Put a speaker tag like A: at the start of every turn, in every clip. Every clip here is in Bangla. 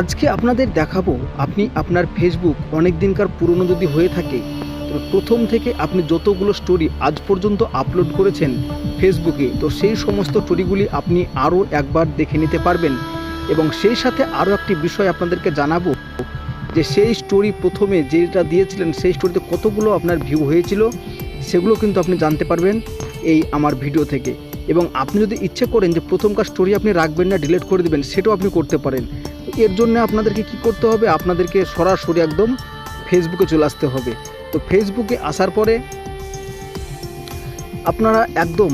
A: আজকে আপনাদের দেখাবো, আপনি আপনার ফেসবুক অনেক দিনকার পুরনো যদি হয়ে থাকে তো প্রথম থেকে আপনি যতগুলো স্টোরি আজ পর্যন্ত আপলোড করেছেন ফেসবুকে তো সেই সমস্ত স্টোরিগুলি আপনি আরও একবার দেখে নিতে পারবেন। এবং সেই সাথে আরও একটি বিষয় আপনাদেরকে জানাব, যে সেই স্টোরি প্রথমে যেটা দিয়েছিলেন, সেই স্টোরিতে কতগুলো আপনার ভিউ হয়েছিল, সেগুলো কিন্তু আপনি জানতে পারবেন এই আমার ভিডিও থেকে। এবং আপনি যদি ইচ্ছে করেন যে প্রথমকার স্টোরি আপনি রাখবেন না ডিলিট করে দেবেন, সেটাও আপনি করতে পারেন। এর জন্য আপনাদেরকে কি করতে হবে? আপনাদেরকে সরাসরি একদম ফেসবুকে চলে আসতে হবে। তো ফেসবুকে আসার পরে আপনারা একদম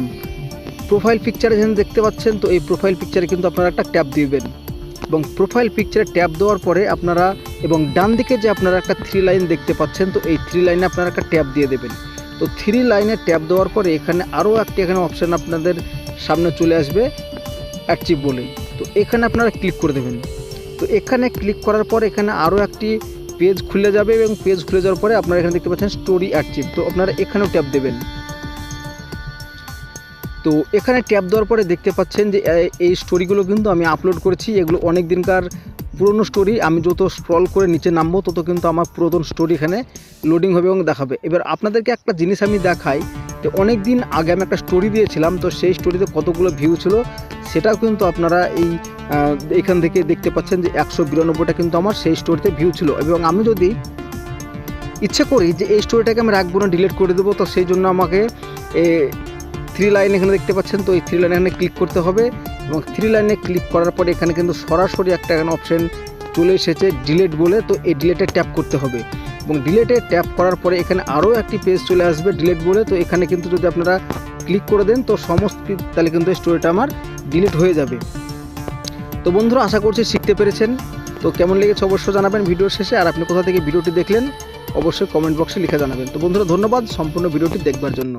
A: প্রোফাইল পিকচারে যেন দেখতে পাচ্ছেন, তো এই প্রোফাইল পিকচারে কিন্তু আপনারা একটা ট্যাপ দিবেন। এবং প্রোফাইল পিকচারে ট্যাপ দেওয়ার পরে আপনারা এবং ডান দিকে যে আপনারা একটা থ্রি লাইন দেখতে পাচ্ছেন, তো এই থ্রি লাইনে আপনারা একটা ট্যাপ দিয়ে দেবেন। তো থ্রি লাইনে ট্যাপ দেওয়ার পরে এখানে আরও একটি এখানে অপশান আপনাদের সামনে চলে আসবে অ্যাচিভ বলে তো এখানে আপনারা ক্লিক করে দেবেন। তো এখানে ক্লিক করার পর এখানে আরও একটি পেজ খুলে যাবে এবং পেজ খুলে যাওয়ার পরে আপনারা এখানে দেখতে পাচ্ছেন স্টোরি অ্যাচিভ তো আপনারা এখানেও ট্যাপ দেবেন। তো এখানে ট্যাপ দেওয়ার পরে দেখতে পাচ্ছেন যে, এই স্টোরিগুলো কিন্তু আমি আপলোড করেছি। এগুলো অনেক দিনকার পুরনো স্টোরি আমি যত স্ক্রল করে নিচে নামবো, তত কিন্তু আমার পুরাতন স্টোরি এখানে লোডিং হবে এবং দেখাবে। এবার আপনাদেরকে একটা জিনিস আমি দেখাই, যে অনেক দিন আগে আমি একটা স্টোরি দিয়েছিলাম, তো সেই স্টোরিতে কতগুলো ভিউ ছিল, সেটাও কিন্তু আপনারা এই এখান থেকে দেখতে পাচ্ছেন যে একশো বিরানব্বইটা কিন্তু আমার সেই স্টোরিতে ভিউ ছিল। এবং আমি যদি ইচ্ছে করি যে এই স্টোরিটাকে আমি রাখব না ডিলিট করে দেবো, তো সেই জন্য আমাকে থ্রি লাইন এখানে দেখতে পাচ্ছেন, তো এই থ্রি লাইন এখানে ক্লিক করতে হবে। এবং থ্রি লাইনে ক্লিক করার পরে এখানে কিন্তু সরাসরি একটা এখানে অপশন চলে এসেছে ডিলেট বলে, তো এই ডিলেটে ট্যাপ করতে হবে। এবং ডিলেটে ট্যাপ করার পরে এখানে আরও একটি পেজ চলে আসবে ডিলেট বলে, তো এখানে কিন্তু যদি আপনারা ক্লিক করে দেন, তো সমস্ত তাহলে কিন্তু স্টোরিটা আমার ডিলিট হয়ে যাবে। তো বন্ধুরা, আশা করছি শিখতে পেরেছেন। তো কেমন লেগেছে অবশ্যই জানাবেন ভিডিওর শেষে। আর আপনি কোথা থেকে ভিডিওটি দেখলেন, অবশ্যই কমেন্ট বক্সে লিখে জানাবেন। তো বন্ধুরা, ধন্যবাদ সম্পূর্ণ ভিডিওটি দেখবার জন্য।